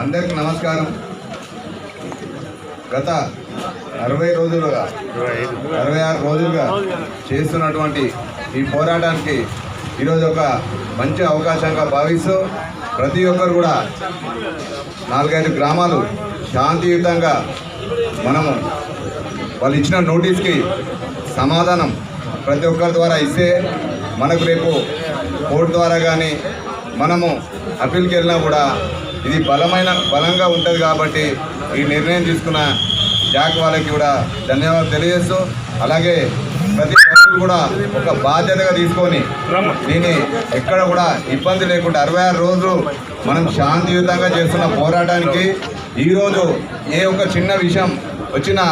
అందరికి నమస్కారం. గత అరవై రోజులుగా అరవై ఆరు రోజులుగా చేస్తున్నటువంటి ఈ పోరాటానికి ఈరోజు ఒక మంచి అవకాశంగా భావిస్తూ ప్రతి ఒక్కరు కూడా నాలుగైదు గ్రామాలు శాంతియుతంగా మనము వాళ్ళు ఇచ్చిన నోటీస్కి సమాధానం ప్రతి ఒక్కరి ద్వారా ఇస్తే మనకు రేపు కోర్టు ద్వారా కానీ మనము అప్పీల్కి వెళ్ళినా కూడా ఇది బలమైన బలంగా ఉంటుంది కాబట్టి ఈ నిర్ణయం తీసుకున్న జాక్ వాళ్ళకి కూడా ధన్యవాదాలు తెలియజేస్తూ అలాగే ప్రతి ఒక్కరు కూడా ఒక బాధ్యతగా తీసుకొని దీన్ని ఎక్కడ కూడా ఇబ్బంది లేకుండా అరవై ఆరు రోజులు మనం శాంతియుతంగా చేస్తున్న పోరాటానికి ఈరోజు ఏ ఒక చిన్న విషయం వచ్చినా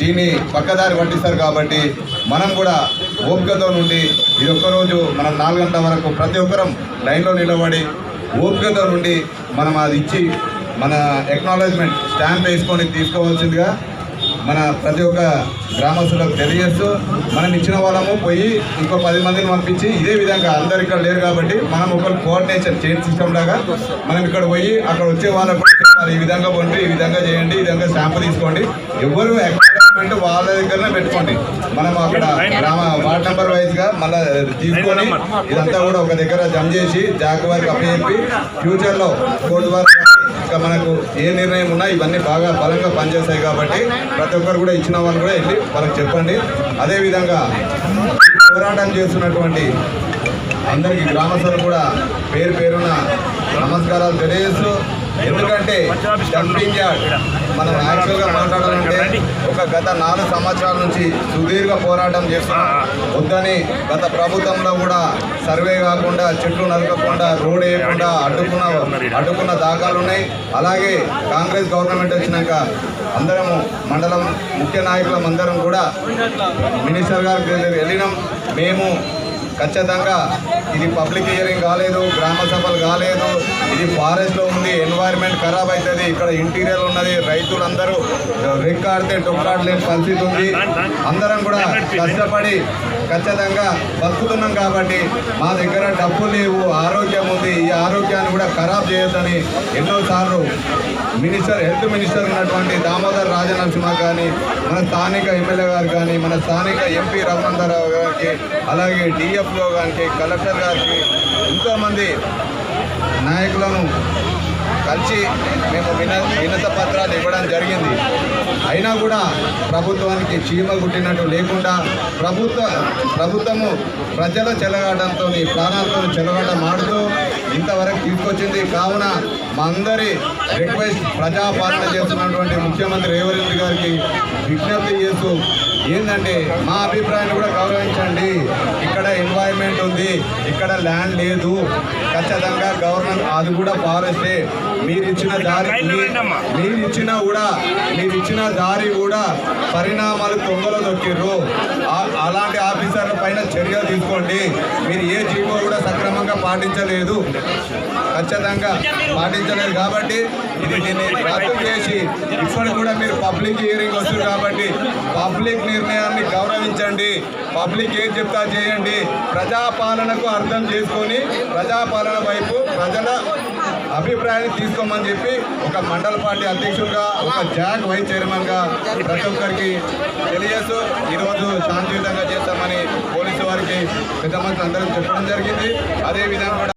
దీన్ని పక్కదారి పట్టిస్తారు కాబట్టి మనం కూడా ఓపికతో నుండి ఇది ఒక్కరోజు మనం నాలుగు గంటల వరకు ప్రతి ఒక్కరం లైన్లో నిలబడి ఓపికతో నుండి మనం అది ఇచ్చి మన ఎక్నాలజ్మెంట్ స్టాంప్ వేసుకొని తీసుకోవాల్సిందిగా మన ప్రతి ఒక్క గ్రామస్తులకు తెలియజేస్తూ మనం ఇచ్చిన వాళ్ళము పోయి ఇంకో పది మందిని పంపించి ఇదే విధంగా అందరు ఇక్కడ లేరు కాబట్టి మనం ఒకరు కోఆర్డినేషన్ చైన్ సిస్టమ్ లాగా మనం ఇక్కడ పోయి అక్కడ వచ్చే వాళ్ళకు ఈ విధంగా పండి ఈ విధంగా చేయండి ఈ విధంగా స్టాంప్ తీసుకోండి. ఎవరు అక్నాలజ్మెంట్ వాళ్ళ దగ్గరనే పెట్టుకోండి. మనం అక్కడ గ్రామ వార్డ్ నెంబర్ వైజ్గా మళ్ళీ తీసుకొని ఇదంతా కూడా ఒక దగ్గర జమ చేసి జాక్ వారికి అప్పచెప్పి ఫ్యూచర్లో కోర్టు వారికి ఇంకా మనకు ఏ నిర్ణయం ఉన్నా ఇవన్నీ బాగా బలంగా పనిచేస్తాయి కాబట్టి ప్రతి ఒక్కరు కూడా ఇచ్చిన వాళ్ళు కూడా వెళ్ళి వాళ్ళకి చెప్పండి. అదేవిధంగా పోరాటం చేస్తున్నటువంటి అందరికీ గ్రామస్తులు కూడా పేరు పేరున నమస్కారాలు తెలియజేస్తూ ఎందుకంటే డంపింగ్ యార్డ్ మనం యాక్చువల్గా మాట్లాడాలంటే ఒక గత నాలుగు సంవత్సరాల నుంచి సుదీర్ఘ పోరాటం చేస్తున్నాం వద్దని గత ప్రభుత్వంలో కూడా సర్వే కాకుండా చెట్లు నరకకుండా రోడ్ వేయకుండా అడ్డుకున్న అడ్డుకున్న దాఖలు ఉన్నాయి. అలాగే కాంగ్రెస్ గవర్నమెంట్ వచ్చినాక అందరము మండలం ముఖ్య నాయకులం అందరం కూడా మినిస్టర్ గారికి వెళ్ళినాం. మేము ఖచ్చితంగా ఇది పబ్లిక్ హియరింగ్ కాలేదు గ్రామ సభలు కాలేదు. ఇది ఫారెస్ట్లో ఉంది ఎన్వైర్న్మెంట్ ఖరాబ్ అవుతుంది ఇక్కడ ఇంటీరియర్ ఉన్నది రైతులందరూ రెక్కాడితే టొక్కాడలేని పరిస్థితి ఉంది. అందరం కూడా కష్టపడి ఖచ్చితంగా బతుకుతున్నాం కాబట్టి మా దగ్గర డబ్బు లేవు ఆరోగ్యం ఉంది. ఈ ఆరోగ్యాన్ని కూడా ఖరాబ్ చేయొద్దని ఎన్నోసార్లు మినిస్టర్ హెల్త్ మినిస్టర్ ఉన్నటువంటి దామోదర్ రాజనరసింహ కానీ మన స్థానిక ఎమ్మెల్యే గారు కానీ మన స్థానిక ఎంపీ రఘునందరావు గారికి అలాగే డిఎఫ్ఓ గారికి కలెక్టర్ గారికి ఎంతోమంది నాయకులను కలిసి మేము విన వినత పత్రాలు ఇవ్వడం జరిగింది. అయినా కూడా ప్రభుత్వానికి చీమ గుట్టినట్టు లేకుండా ప్రభుత్వ ప్రభుత్వము ప్రజల చెలగాటంతో ప్రాణాలతో చెలగాటం ఆడుతూ ఇంతవరకు తీసుకొచ్చింది కావున మా అందరి రిక్వెస్ట్ ప్రజాపాలన చేస్తున్నటువంటి ముఖ్యమంత్రి రేవంత్ రెడ్డి గారికి విజ్ఞప్తి చేస్తూ ఏంటంటే మా అభిప్రాయాన్ని కూడా గౌరవించండి. ఇక్కడ ఎన్వైర్న్మెంట్ ఉంది ఇక్కడ ల్యాండ్ లేదు. ఖచ్చితంగా గవర్నమెంట్ అది కూడా ఫారెస్టే మీరు ఇచ్చిన దారి మీరు ఇచ్చిన కూడా మీరు ఇచ్చిన దారి కూడా పరిణామాలు తొందరలో దొక్కిర్రు. అలాంటి ఆఫీసర్ల పైన చర్యలు తీసుకోండి. మీరు ఏ జీవో కూడా సక్రమంగా పాటించలేదు. ఖచ్చితంగా పాటించలేదు కాబట్టి ఇది దీన్ని రద్దు చేసి ఇప్పుడు కూడా మీరు పబ్లిక్ హియరింగ్ వస్తుంది కాబట్టి పబ్లిక్ నిర్ణయాన్ని గౌరవించండి. పబ్లిక్ ఏం చెప్తా చేయండి. ప్రజాపాలనకు అర్థం చేసుకొని ప్రజాపాలన వైపు ప్రజల అభిప్రాయాన్ని తీసుకోమని చెప్పి ఒక మండల పార్టీ అధ్యక్షుడిగా ఒక జాక్ వైస్ చైర్మన్గా ప్రతి ఒక్కరికి తెలియజేస్తూ ఈరోజు శాంతియుతంగా చేస్తామని పోలీసు వారికి పెద్ద మంత్రి అందరం చెప్పడం జరిగింది. అదేవిధంగా కూడా